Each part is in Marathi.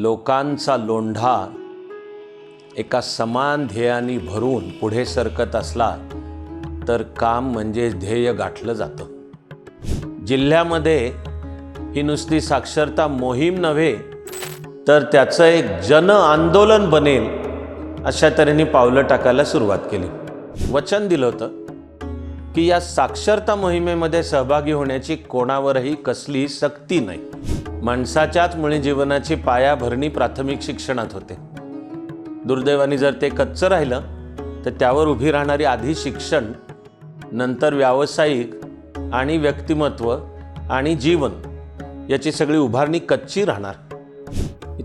लोकांचा लोंढा एका समान ध्येयाने भरून पुढे सरकत असला तर काम म्हणजे ध्येय गाठलं जातं. जिल्ह्यामध्ये ही नुसती साक्षरता मोहीम नव्हे तर त्याचं एक जन आंदोलन बनेल अशा तऱ्हेने पावलं टाकायला सुरुवात केली. वचन दिलं होतं. की या साक्षरता मोहिमेमध्ये सहभागी होण्याची कोणावरही कसली सक्ती नाही. माणसाच्याच मुळे जीवनाची पायाभरणी प्राथमिक शिक्षणात होते. दुर्दैवाने जर ते कच्चं राहिलं तर त्यावर उभी राहणारी आधी शिक्षण नंतर व्यावसायिक आणि व्यक्तिमत्व आणि जीवन याची सगळी उभारणी कच्ची राहणार.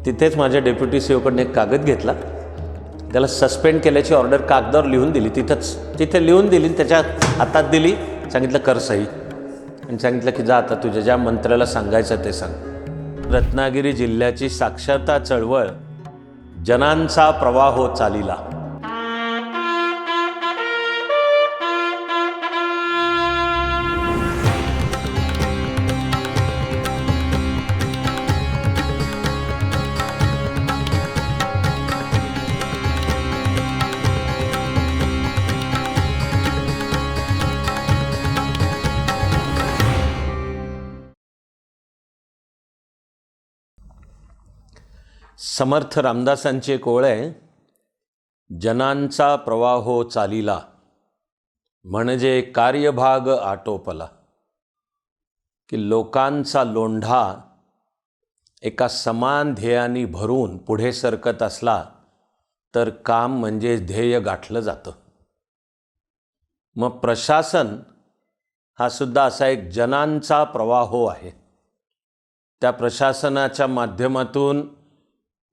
तिथेच माझ्या डेप्युटी सीओकडनं एक कागद घेतला. त्याला सस्पेंड केल्याची ऑर्डर कागदावर लिहून दिली तिथंच. तिथे लिहून दिली त्याच्या हातात दिली सांगितलं कर सही आणि सांगितलं की जा आता तुझ्या ज्या मंत्र्याला सांगायचं ते सांग. रत्नागिरी जिल्ह्याची साक्षरता चळवळ जनांचा प्रवाह होत चालिला. समर्थ रामदासांची एक ओळ आहे जनांचा प्रवाहो चालिला म्हणजे कार्यभाग आटोपला. की लोकांचा लोंढा एका समान ध्येयाने भरून पुढे सरकत असला तर काम म्हणजे ध्येय गाठलं जातं. मग प्रशासन हा सुद्धा असा एक जनांचा प्रवाहो आहे. त्या प्रशासनाच्या माध्यमातून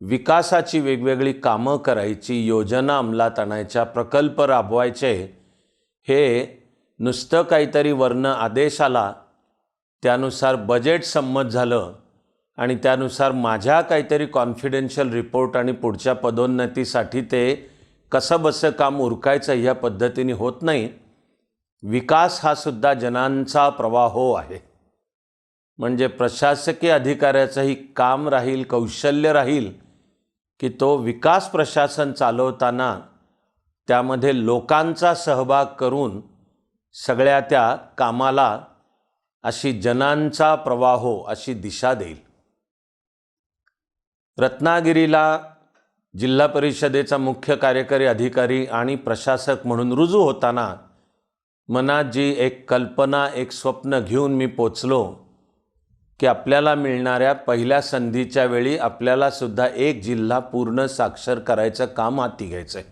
विकासाची वेगवेगळी कामं करायची योजना अंमलात आणायच्या प्रकल्प राबवायचे हे नुसतं काहीतरी वर्ण आदेश आला त्यानुसार बजेट संमत झालं आणि त्यानुसार माझ्या काहीतरी कॉन्फिडेन्शियल रिपोर्ट आणि पुढच्या पदोन्नतीसाठी ते कसं बसं काम उरकायचं ह्या पद्धतीने होत नाही. विकास हा सुद्धा जनांचा प्रवाह आहे. म्हणजे प्रशासकीय अधिकाऱ्याचंही काम राहील कौशल्य राहील की तो विकास प्रशासन चालवताना त्यामध्ये लोकांचा सहभाग करून सगळ्या त्या कामाला अशी जनांचा प्रवाह अशी दिशा देईल. रत्नागिरीला जिल्हा परिषदेचा मुख्य कार्यकारी अधिकारी आणि प्रशासक म्हणून रुजू होताना मनात जी एक कल्पना एक स्वप्न घेऊन मी पोचलो की आपल्याला मिळणाऱ्या पहिल्या संधीच्या वेळी आपल्याला सुद्धा एक जिल्हा पूर्ण साक्षर करायचं काम हाती घ्यायचं आहे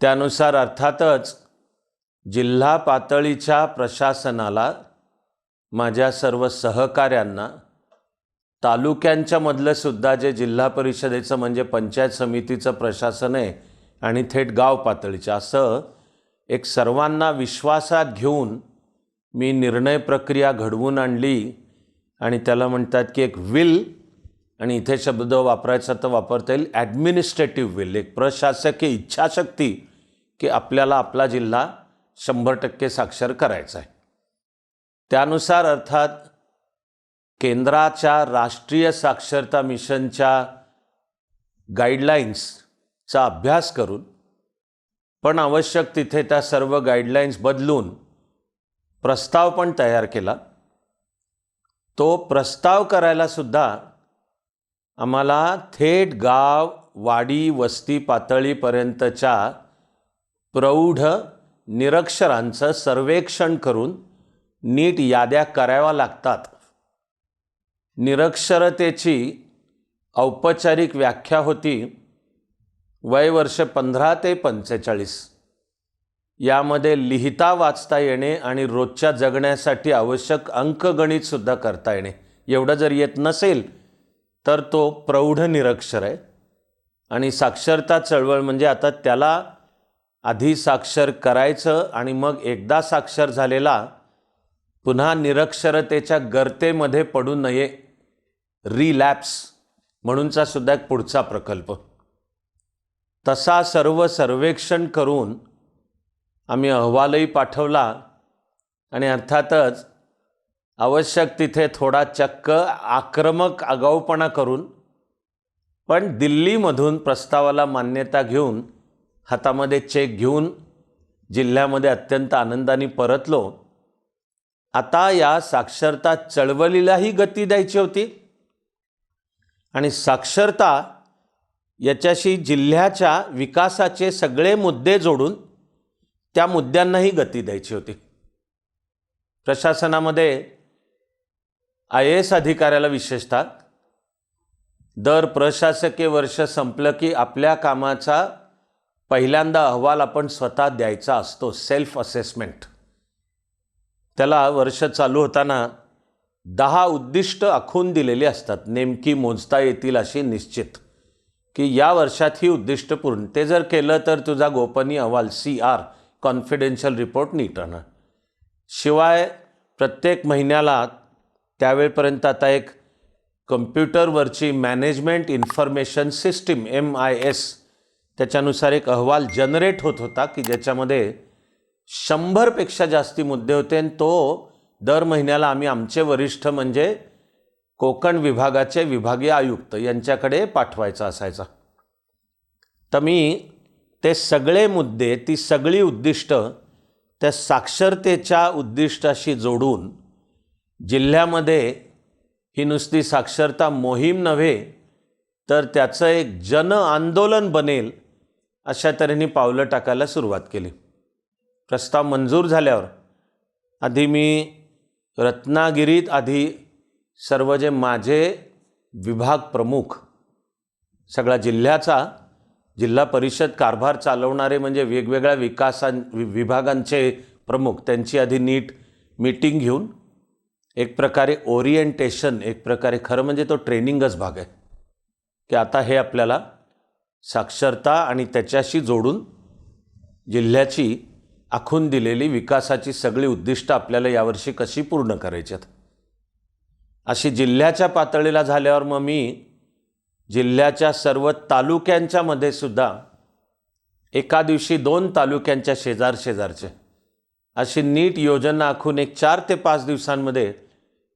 त्यानुसार अर्थातच जिल्हा पातळीच्या प्रशासनाला माझ्या सर्व सहकाऱ्यांना तालुक्यांच्यामधलं सुद्धा जे जिल्हा परिषदेचं म्हणजे पंचायत समितीचं प्रशासन आहे आणि थेट गाव पातळीचं असं एक सर्वांना विश्वासात घेऊन मी निर्णय प्रक्रिया घडवून आणली आणि त्याला म्हणतात की एक विल आणि इथे शब्द वापरायचा तर वापरता येईल ॲडमिनिस्ट्रेटिव्ह विल एक प्रशासकीय इच्छाशक्ती की आपल्याला आपला जिल्हा शंभर टक्के साक्षर करायचा आहे. त्यानुसार अर्थात केंद्राच्या राष्ट्रीय साक्षरता मिशनच्या गाईडलाईन्सचा अभ्यास करून पण आवश्यक तिथे त्या सर्व गाईडलाईन्स बदलून प्रस्ताव पण तयार केला. तो प्रस्ताव करायलासुद्धा आम्हाला थेट गाव वाडी वस्ती पातळीपर्यंतच्या प्रौढ निरक्षरांचं सर्वेक्षण करून नीट याद्या कराव्या लागतात. निरक्षरतेची औपचारिक व्याख्या होती वय वर्ष पंधरा ते पंचेचाळीस. यामध्ये लिहिता वाचता येणे आणि रोजच्या जगण्यासाठी आवश्यक अंकगणितसुद्धा करता येणे. एवढं जर येत नसेल तर तो प्रौढ निरक्षर आहे. आणि साक्षरता चळवळ म्हणजे आता त्याला आधी साक्षर करायचं आणि मग एकदा साक्षर झालेला पुन्हा निरक्षरतेच्या गर्तेमध्ये पडू नये. रिलॅप्स म्हणूनचा सुद्धा एक पुढचा प्रकल्प. तसा सर्व सर्वेक्षण करून आम्ही अहवालही पाठवला आणि अर्थातच आवश्यक तिथे थोडा चक्क आक्रमक आगाऊपणा करून पण दिल्लीमधून प्रस्तावाला मान्यता घेऊन हातामध्ये चेक घेऊन जिल्ह्यामध्ये अत्यंत आनंदाने परतलो. आता या साक्षरता चळवळीलाही गती द्यायची होती. आणि साक्षरता याच्याशी जिल्ह्याच्या विकासाचे सगळे मुद्दे जोडून त्या मुद्द्यांनाही गती द्यायची होती. प्रशासनामध्ये आय ए एस अधिकाऱ्याला विशेषतः दर प्रशासकीय वर्ष संपलं की आपल्या कामाचा पहिल्यांदा अहवाल आपण स्वतः द्यायचा असतो सेल्फ असेसमेंट. त्याला वर्ष चालू होताना दहा उद्दिष्ट आखून दिलेली असतात. नेमकी मोजता येतील अशी निश्चित. की या वर्षात ही उद्दिष्ट पूर्ण. ते जर केलं तर तुझा गोपनीय अहवाल सी आर कॉन्फिडेन्शियल रिपोर्ट नीट राहणार. शिवाय प्रत्येक महिन्याला त्यावेळपर्यंत आता एक कम्प्युटरवरची management information system M I S त्याच्यानुसार एक अहवाल जनरेट होत होता की ज्याच्यामध्ये शंभरपेक्षा जास्ती मुद्दे होते आणि तो दर महिन्याला आम्ही आमचे वरिष्ठ म्हणजे कोकण विभागाचे विभागीय आयुक्त यांच्याकडे पाठवायचा असायचा. तर मी ते सगळे मुद्दे ती सगळी उद्दिष्ट त्या साक्षरतेच्या उद्दिष्टाशी जोडून जिल्ह्यामध्ये ही नुसती साक्षरता मोहीम नव्हे तर त्याचं एक जन आंदोलन बनेल अशा तऱ्हेने पावलं टाकायला सुरुवात केली. प्रस्ताव मंजूर झाल्यावर आधी मी रत्नागिरीत आधी सर्व जे माझे विभाग प्रमुख सगळा जिल्ह्याचा जिल्हा परिषद कारभार चालवणारे म्हणजे वेगवेगळ्या विकासां वि विभागांचे प्रमुख. त्यांची आधी नीट मीटिंग घेऊन एक प्रकारे ओरिएंटेशन एक प्रकारे खरं म्हणजे तो ट्रेनिंगच भाग आहे. की आता हे आपल्याला साक्षरता आणि त्याच्याशी जोडून जिल्ह्याची आखून दिलेली विकासाची सगळी उद्दिष्टं आपल्याला यावर्षी कशी पूर्ण करायची आहेत? अशी जिल्ह्याच्या पातळीला झाल्यावर मग मी जिल्ह्याच्या सर्व तालुक्यांच्यामध्ये सुद्धा एका दिवशी दोन तालुक्यांच्या शेजार शेजारचे अशी नीट योजना आखून एक चार ते पाच दिवसांमध्ये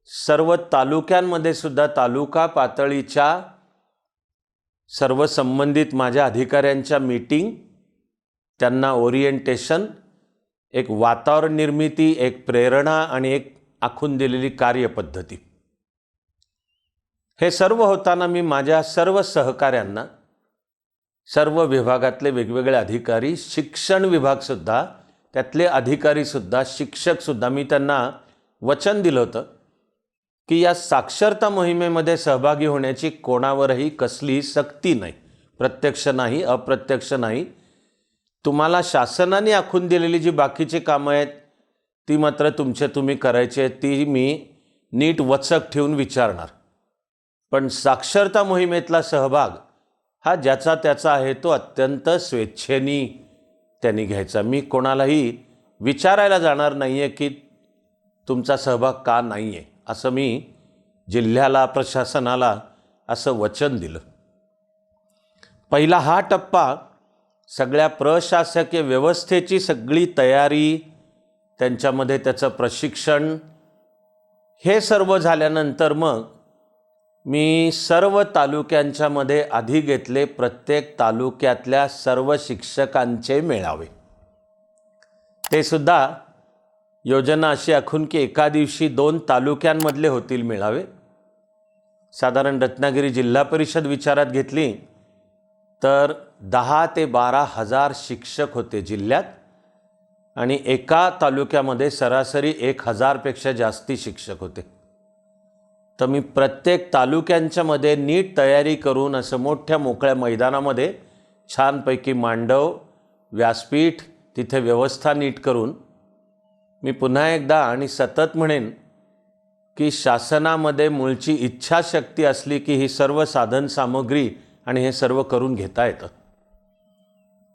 सर्व तालुक्यांमध्ये सुद्धा तालुका पातळीच्या सर्व संबंधित माझ्या अधिकाऱ्यांच्या मीटिंग त्यांना ओरिएंटेशन एक वातावरण निर्मिती एक प्रेरणा आणि एक आखून दिलेली कार्यपद्धती. हे सर्व होताना मी माझ्या सर्व सहकाऱ्यांना सर्व विभागातले वेगवेगळे अधिकारी शिक्षण विभागसुद्धा त्यातले अधिकारीसुद्धा शिक्षकसुद्धा मी त्यांना वचन दिलं होतं की या साक्षरता मोहिमेमध्ये सहभागी होण्याची कोणावरही कसली सक्ती नाही. प्रत्यक्ष नाही अप्रत्यक्ष नाही. तुम्हाला शासनाने आखून दिलेली जी बाकीची कामं आहेत ती मात्र तुमचे तुम्ही करायची आहेत ती मी नीट वचक ठेवून विचारणार. पण साक्षरता मोहिमेतला सहभाग हा ज्याचा त्याचा आहे तो अत्यंत स्वेच्छेनी त्यांनी घ्यायचा. मी कोणालाही विचारायला जाणार नाही आहे की तुमचा सहभाग का नाही आहे असं मी जिल्ह्याला प्रशासनाला असं वचन दिलं. पहिला हा टप्पा सगळ्या प्रशासकीय व्यवस्थेची सगळी तयारी त्यांच्यामध्ये त्याचं प्रशिक्षण हे सर्व झाल्यानंतर मग मी सर्व तालुक्यांच्यामध्ये आधी घेतले प्रत्येक तालुक्यातल्या सर्व शिक्षकांचे मेळावे. ते सुद्धा योजना अशी आखून की एका दिवशी दोन तालुक्यांमधले होतील मेळावे. साधारण रत्नागिरी जिल्हा परिषद विचारात घेतली तर दहा ते बारा हजार शिक्षक होते जिल्ह्यात आणि एका तालुक्यामध्ये सरासरी एक हजारपेक्षा जास्ती शिक्षक होते. तर मी प्रत्येक तालुक्यांच्यामध्ये नीट तयारी करून असं मोठ्या मोकळ्या मैदानामध्ये छानपैकी मांडव व्यासपीठ तिथे व्यवस्था नीट करून मी पुन्हा एकदा आणि सतत म्हणेन की शासनामध्ये मूळची इच्छाशक्ती असली की ही सर्व साधनसामग्री आणि हे सर्व करून घेता येतं.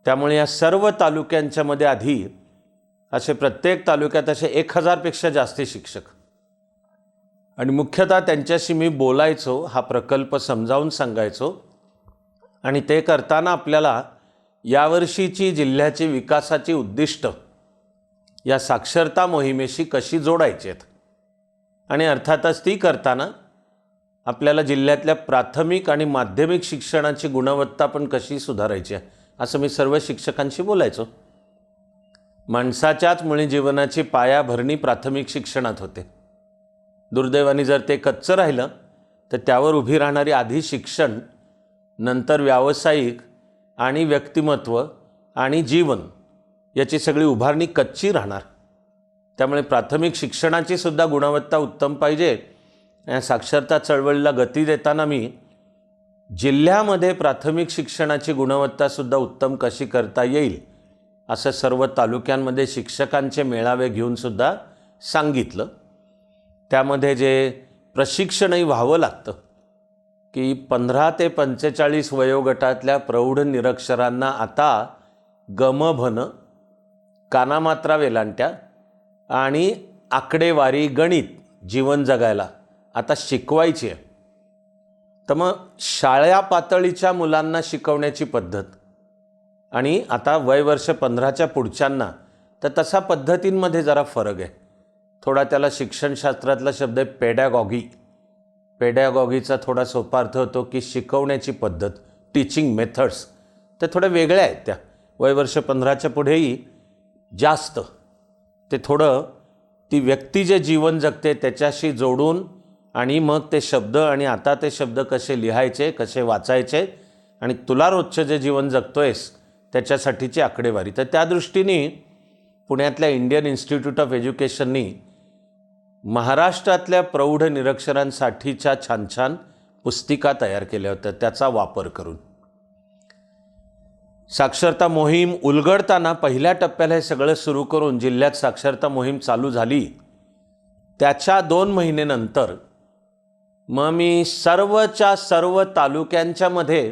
त्यामुळे या सर्व तालुक्यांच्यामध्ये आधी असे प्रत्येक तालुक्यात असे एक हजारपेक्षा जास्ती शिक्षक आणि मुख्यतः त्यांच्याशी मी बोलायचो हा प्रकल्प समजावून सांगायचो. आणि ते करताना आपल्याला यावर्षीची जिल्ह्याची विकासाची उद्दिष्ट या साक्षरता मोहिमेशी कशी जोडायची आहेत? आणि अर्थातच ती करताना आपल्याला जिल्ह्यातल्या प्राथमिक आणि माध्यमिक शिक्षणाची गुणवत्ता पण कशी सुधारायची आहे असं मी सर्व शिक्षकांशी बोलायचो. माणसाच्याच मुळे जीवनाची पायाभरणी प्राथमिक शिक्षणात होते. दुर्दैवाने जर ते कच्चं राहिलं तर त्यावर उभी राहणारी आधी शिक्षण नंतर व्यावसायिक आणि व्यक्तिमत्व आणि जीवन याची सगळी उभारणी कच्ची राहणार. त्यामुळे प्राथमिक शिक्षणाची सुद्धा गुणवत्ता उत्तम पाहिजे. या साक्षरता चळवळीला गती देताना मी जिल्ह्यामध्ये प्राथमिक शिक्षणाची गुणवत्तासुद्धा उत्तम कशी करता येईल असं सर्व तालुक्यांमध्ये शिक्षकांचे मेळावे घेऊनसुद्धा सांगितलं. त्यामध्ये जे प्रशिक्षणही व्हावं लागतं की पंधरा ते पंचेचाळीस वयोगटातल्या प्रौढ निरक्षरांना आता गमभन कानामात्रा वेलांट्या आणि आकडेवारी गणित जीवन जगायला आता शिकवायची आहे. तर मग शाळा पातळीच्या मुलांना शिकवण्याची पद्धत आणि आता वय वर्ष पंधराच्या पुढच्यांना तर तसा पद्धतींमध्ये जरा फरक आहे. थोडा त्याला शिक्षणशास्त्रातला शब्द आहे पेडॅगॉगी पेडॅगॉगीचा थोडा सोपा अर्थ होतो की शिकवण्याची पद्धत टीचिंग मेथड्स त्या थोड्या वेगळ्या आहेत त्या. वय वर्ष पंधराच्या पुढेही जास्त. ते थोडं ती व्यक्ती जे जीवन जगते त्याच्याशी जोडून आणि मग ते शब्द आणि आता ते शब्द कसे लिहायचे कसे वाचायचे आणि तुला रोजचं जे जीवन जगतो आहेस त्याच्यासाठीची आकडेवारी. तर त्या दृष्टीने पुण्यातल्या इंडियन इन्स्टिट्यूट ऑफ एज्युकेशननी महाराष्ट्रातल्या प्रौढ निरक्षरांसाठीच्या छान छान पुस्तिका तयार केल्या होत्या त्याचा वापर करून. साक्षरता मोहीम उलगडताना पहिल्या टप्प्याला हे सगळं सुरू करून जिल्ह्यात साक्षरता मोहीम चालू झाली. त्याच्या दोन महिनेनंतर मग मी सर्वच्या सर्व तालुक्यांच्यामध्ये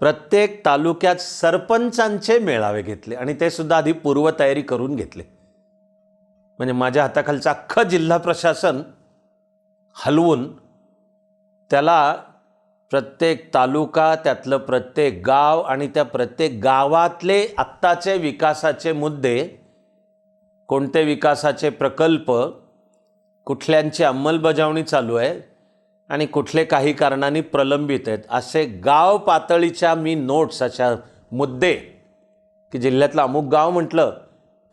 प्रत्येक तालुक्यात सरपंचांचे मेळावे घेतले आणि ते सुद्धा आधी पूर्वतयारी करून घेतले. म्हणजे माझ्या हाताखालचं अख्खं जिल्हा प्रशासन हलवून त्याला प्रत्येक तालुका त्यातलं प्रत्येक गाव आणि त्या प्रत्येक गावातले आत्ताचे विकासाचे मुद्दे कोणते विकासाचे प्रकल्प कुठल्यांची अंमलबजावणी चालू आहे आणि कुठले काही कारणांनी प्रलंबित आहेत असे गाव पातळीच्या मी नोट्स अशा मुद्दे की जिल्ह्यातलं अमुक गाव म्हटलं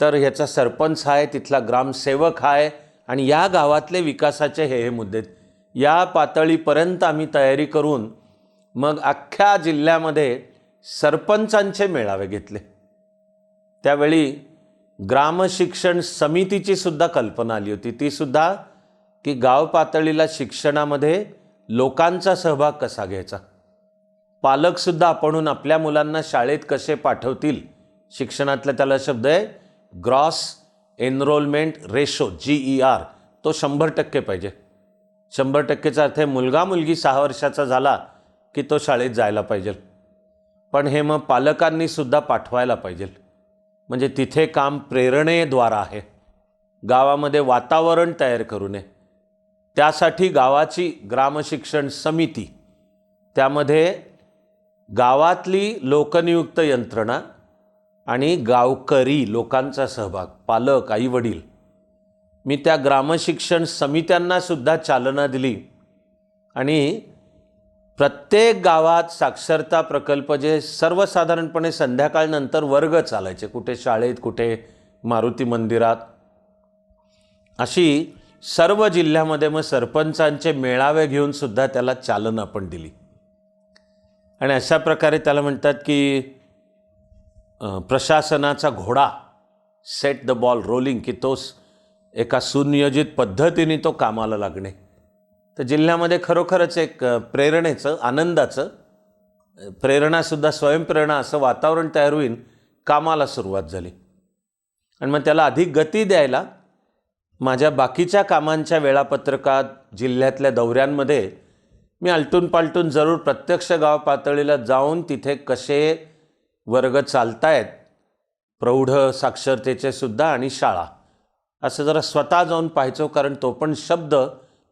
तर ह्याचा सरपंच आहे तिथला ग्रामसेवक आहे आणि या गावातले विकासाचे हे हे मुद्दे या पातळीपर्यंत आम्ही तयारी करून मग अख्ख्या जिल्ह्यामध्ये सरपंचांचे मेळावे घेतले. त्यावेळी ग्रामशिक्षण समितीची सुद्धा कल्पना आली होती. ती सुद्धा की गाव पातळीला शिक्षणामध्ये लोकांचा सहभाग कसा घ्यायचा? पालकसुद्धा आपणून आपल्या मुलांना शाळेत कसे पाठवतील? शिक्षणातला त्याला शब्द आहे. Gross enrolment ratio G E R तो शंभर टक्के पाहिजे. शंभर टक्केचा अर्थ आहे मुलगा मुलगी सहा वर्षाचा झाला की तो शाळेत जायला पाहिजे. पण हे मग पालकांनीसुद्धा पाठवायला पाहिजे. म्हणजे तिथे काम प्रेरणेद्वारा आहे. गावामध्ये वातावरण तयार करू नये. त्यासाठी गावाची ग्रामशिक्षण समिती त्यामध्ये गावातली लोकनियुक्त यंत्रणा आणि गावकरी लोकांचा सहभाग पालक आईवडील. मी त्या ग्रामशिक्षण समित्यांनासुद्धा चालना दिली. आणि प्रत्येक गावात साक्षरता प्रकल्प जे सर्वसाधारणपणे संध्याकाळनंतर वर्ग चालायचे कुठे शाळेत कुठे मारुती मंदिरात. अशी सर्व जिल्ह्यामध्ये मग सरपंचांचे मेळावे घेऊन सुद्धा त्याला चालना पण दिली. आणि अशा प्रकारे त्याला म्हणतात की प्रशासनाचा घोडा सेट द बॉल रोलिंग की तोच एका सुनियोजित पद्धतीने तो कामाला लागणे. तर जिल्ह्यामध्ये खरोखरच एक प्रेरणेचं आनंदाचं प्रेरणासुद्धा स्वयंप्रेरणा असं वातावरण तयार होईन कामाला सुरुवात झाली. आणि मग त्याला अधिक गती द्यायला माझ्या बाकीच्या कामांच्या वेळापत्रकात जिल्ह्यातल्या दौऱ्यांमध्ये मी आलटून पालटून जरूर प्रत्यक्ष गाव पातळीला जाऊन तिथे कसे वर्ग चालतायत प्रौढ साक्षरतेचे सुद्धा आणि शाळा. असं जरा स्वतः जाऊन पाहायचो कारण तो पण शब्द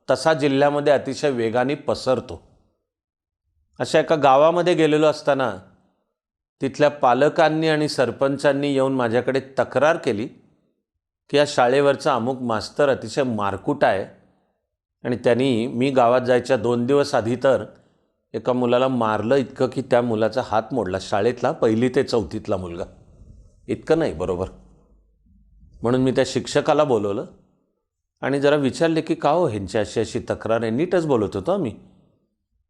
तसा जिल्ह्यामध्ये अतिशय वेगाने पसरतो. अशा एका गावामध्ये गेलेलो असताना तिथल्या पालकांनी आणि सरपंचांनी येऊन माझ्याकडे तक्रार केली की या शाळेवरचा अमुक मास्तर अतिशय मारकुट आहे आणि त्यांनी मी गावात जायच्या दोन दिवस आधी तर एका मुलाला मारलं इतकं की त्या मुलाचा हात मोडला. शाळेतला पहिली ते चौथीतला मुलगा. इतकं नाही बरोबर. म्हणून मी त्या शिक्षकाला बोलवलं. आणि जरा विचारले की का हो ह्यांची अशी अशी तक्रार आहे? नीटच बोलत होतो आम्ही.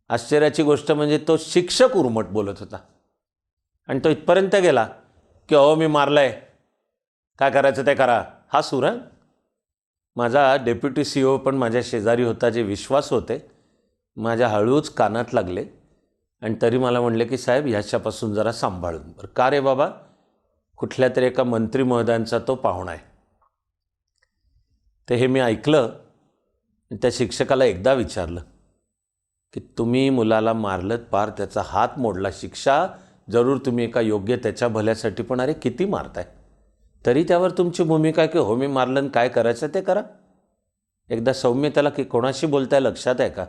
आश्चर्याची गोष्ट म्हणजे तो शिक्षक उर्मट बोलत होता. आणि तो इथपर्यंत गेला की अहो मी मारलं काय करायचं ते करा. हा सूर माझा डेप्युटी सी ओ पण माझ्या शेजारी होता जे विश्वास होते. माझ्या हळूच कानात लागले आणि तरी मला म्हणले की साहेब ह्याच्यापासून जरा सांभाळून. बरं का रे बाबा? कुठल्या तरी एका मंत्री महोदयांचा तो पाहुणा आहे. ते हे मी ऐकलं आणि त्या शिक्षकाला एकदा विचारलं की तुम्ही मुलाला मारलं पार त्याचा हात मोडला शिक्षा जरूर तुम्ही एका योग्य त्याच्या भल्यासाठी पण अरे किती मारताय? तरी त्यावर तुमची भूमिका आहे की हो मी मारलं आणि काय करायचं ते करा. एकदा सौम्य त्याला की कोणाशी बोलताय लक्षात आहे का?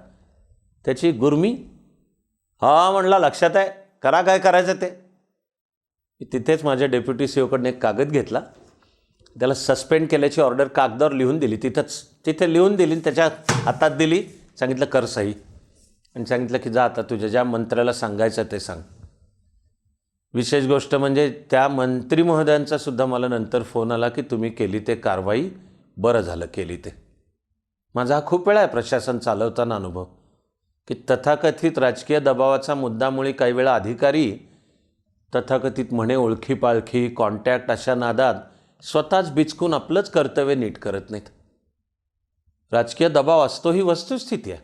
त्याची गुरमी? हा म्हणला लक्षात आहे. करा काय करायचं ते. मी तिथेच माझ्या डेप्युटी सी ओकडनं एक कागद घेतला. त्याला सस्पेंड केल्याची ऑर्डर कागदावर लिहून दिली. तिथंच तिथे लिहून दिली आणि त्याच्या हातात दिली. सांगितलं कर सही. आणि सांगितलं की जा आता तुझ्या ज्या मंत्र्याला सांगायचं ते सांग. विशेष गोष्ट म्हणजे त्या मंत्री महोदयांचा सुद्धा मला नंतर फोन आला की तुम्ही केली ते कारवाई बरं झालं केली ते. माझा हा खूप वेळा आहे प्रशासन चालवताना अनुभव. की तथाकथित राजकीय दबावाचा मुद्दामुळे काही वेळा अधिकारी तथाकथित म्हणे ओळखी पाळखी कॉन्टॅक्ट अशा नादात स्वतःच बिचकून आपलंच कर्तव्य नीट करत नाहीत. राजकीय दबाव असतो ही वस्तुस्थिती आहे.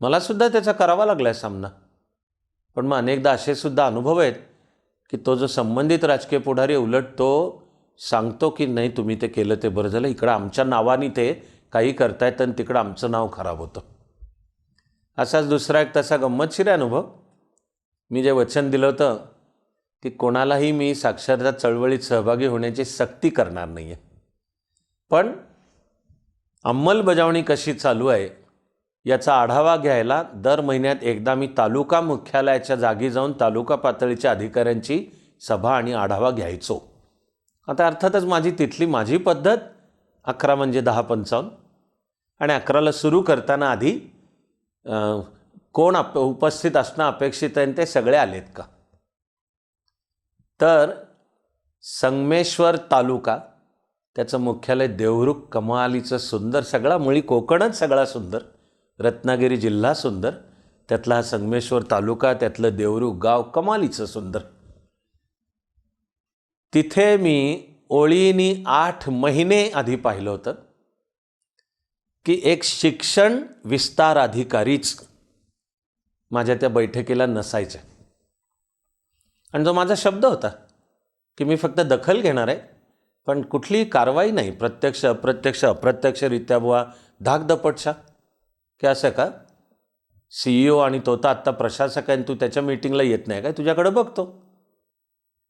मलासुद्धा त्याचा करावा लागला आहे सामना. पण मग अनेकदा असेसुद्धा अनुभव आहेत की तो जो संबंधित राजकीय पुढारी उलट तो सांगतो की नाही तुम्ही ते केलं ते बरं झालं. इकडं आमच्या नावाने ते काही करतायत आणि तिकडं आमचं नाव खराब होतं. असाच दुसरा एक तसा गंमतशीर आहे अनुभव. मी जे वचन दिलं होतं की कोणालाही मी साक्षरता चळवळीत सहभागी होण्याची सक्ती करणार नाही आहे पण अंमलबजावणी कशी चालू आहे याचा आढावा घ्यायला दर महिन्यात एकदा मी तालुका मुख्यालयाच्या जागी जाऊन तालुका पातळीच्या अधिकाऱ्यांची सभा आणि आढावा घ्यायचो. आता अर्थातच माझी तिथली माझी पद्धत अकरा म्हणजे दहा पंचावन्न आणि अकराला सुरू करताना आधी कोण अप उपस्थित असणं अपेक्षित आहे आणि ते सगळे आलेत का? तर संगमेश्वर तालुका त्याचं मुख्यालय देवरुख कमालीचं सुंदर सगळा मुळी कोकणच सगळा सुंदर रत्नागिरी जिल्हा सुंदर त्यातला हा संगमेश्वर तालुका त्यातलं देवरुख गाव कमालीचं सुंदर. तिथे मी ओळीनी आठ महिने आधी पाहिलं होतं. की एक शिक्षण विस्तार अधिकारीच माझ्या त्या बैठकीला नसायचे. आणि जो माझा शब्द होता की मी फक्त दखल घेणार आहे पण कुठलीही कारवाई नाही. प्रत्यक्ष अप्रत्यक्ष अप्रत्यक्षरित्या बुवा धाकधपटशा की असं का? सी ई ओ आणि तो तर आत्ता प्रशासक आहे आणि तू त्याच्या मीटिंगला येत नाही काय? तुझ्याकडे बघतो.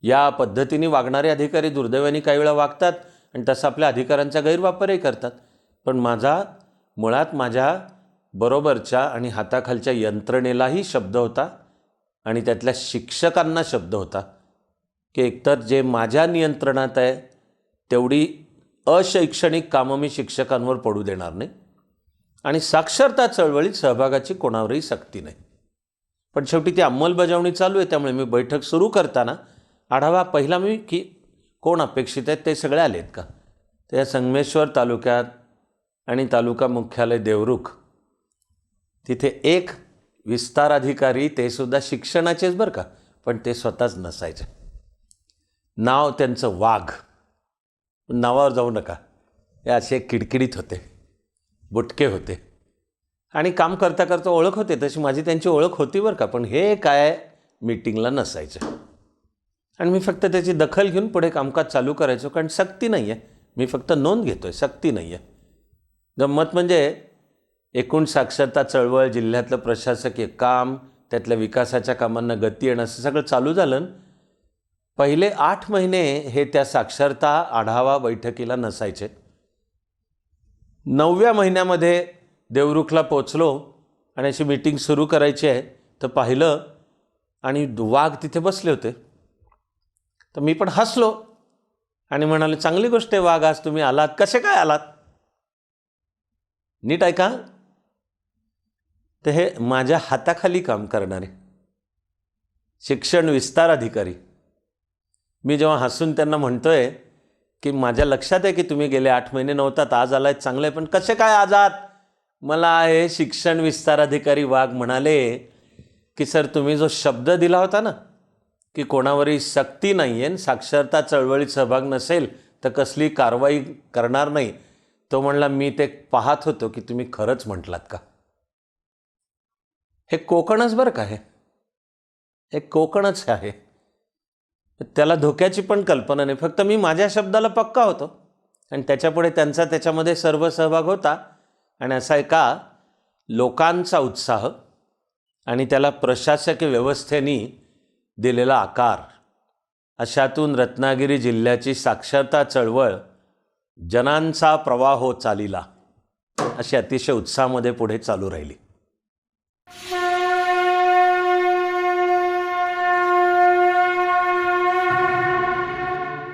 या पद्धतीने वागणारे अधिकारी दुर्दैवाने काही वेळा वागतात आणि तसं आपल्या अधिकारांचा गैरवापरही करतात. पण माझा मुळात माझ्या बरोबरच्या आणि हाताखालच्या यंत्रणेलाही शब्द होता आणि त्यातल्या शिक्षकांना शब्द होता. की एकतर जे माझ्या नियंत्रणात आहे तेवढी अशैक्षणिक कामं मी शिक्षकांवर पडू देणार नाही. आणि साक्षरता चळवळीत सहभागाची कोणावरही सक्ती नाही. पण शेवटी ती अंमलबजावणी चालू आहे त्यामुळे मी बैठक सुरू करताना आढावा पहिला मी की कोण अपेक्षित आहेत ते सगळे आलेत का? त्या संगमेश्वर तालुक्यात आणि तालुका मुख्यालय देवरुख. तिथे एक विस्तार अधिकारी ते सुद्धा शिक्षणाचेच बरं का पण ते स्वतःच नसायचे. नाव त्यांचं वाघ. नावावर जाऊ नका. हे असे किडकिडीत होते. बुटके होते. आणि काम करता करता ओळख होते तशी माझी त्यांची ओळख होती बरं का पण हे काय मीटिंगला नसायचं. आणि मी फक्त त्याची दखल घेऊन पुढे कामकाज चालू करायचो कारण सक्ती नाही आहे मी फक्त नोंद घेतो आहे सक्ती नाही आहे गंमत म्हणजे एकूण साक्षरता चळवळ जिल्ह्यातलं प्रशासकीय काम त्यातल्या विकासाच्या कामांना गती येणं असं सगळं चालू झालं. पहिले आठ महिने हे त्या साक्षरता आढावा बैठकीला नसायचे. नवव्या महिन्यामध्ये देवरुखला पोचलो आणि अशी मीटिंग सुरू करायची आहे. तर पाहिलं आणि वाघ तिथे बसले होते. तर मी पण हसलो आणि म्हणाले चांगली गोष्ट आहे वाघ आज तुम्ही आलात. कसे काय आलात? नीट ऐका. तर हे माझ्या हाताखाली काम करणारे शिक्षण विस्तार अधिकारी. मी जेव्हा हसून त्यांना म्हणतो आहे की माझ्या लक्षात आहे की तुम्ही गेले आठ महिने नव्हतात आज आलाय आहे पण कसे काय आजात? मला हे शिक्षण विस्तार अधिकारी वाघ म्हणाले की सर तुम्ही जो शब्द दिला होता ना की कोणावरही सक्ती नाही आहे साक्षरता चळवळीत सहभाग नसेल तर कसली कारवाई करणार नाही तो म्हणला मी ते पाहत होतो की तुम्ही खरंच म्हटलात का? हे कोकणच बरं का हे? हे कोकणच आहे. त्याला धोक्याची पण कल्पना नाही. फक्त मी माझ्या शब्दाला पक्का होतो. आणि त्याच्यापुढे त्यांचा त्याच्यामध्ये सर्व सहभाग होता. आणि असा एका लोकांचा उत्साह आणि त्याला प्रशासकीय व्यवस्थेने दिलेला आकार. अशातून रत्नागिरी जिल्ह्याची साक्षरता चळवळ जनांचा प्रवाह चालीला चालिला अशी अतिशय उत्साहामध्ये पुढे चालू राहिली.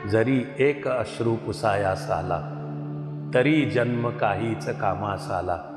जरी एक अश्रू पुसायास आला तरी जन्म काहीच कामास आला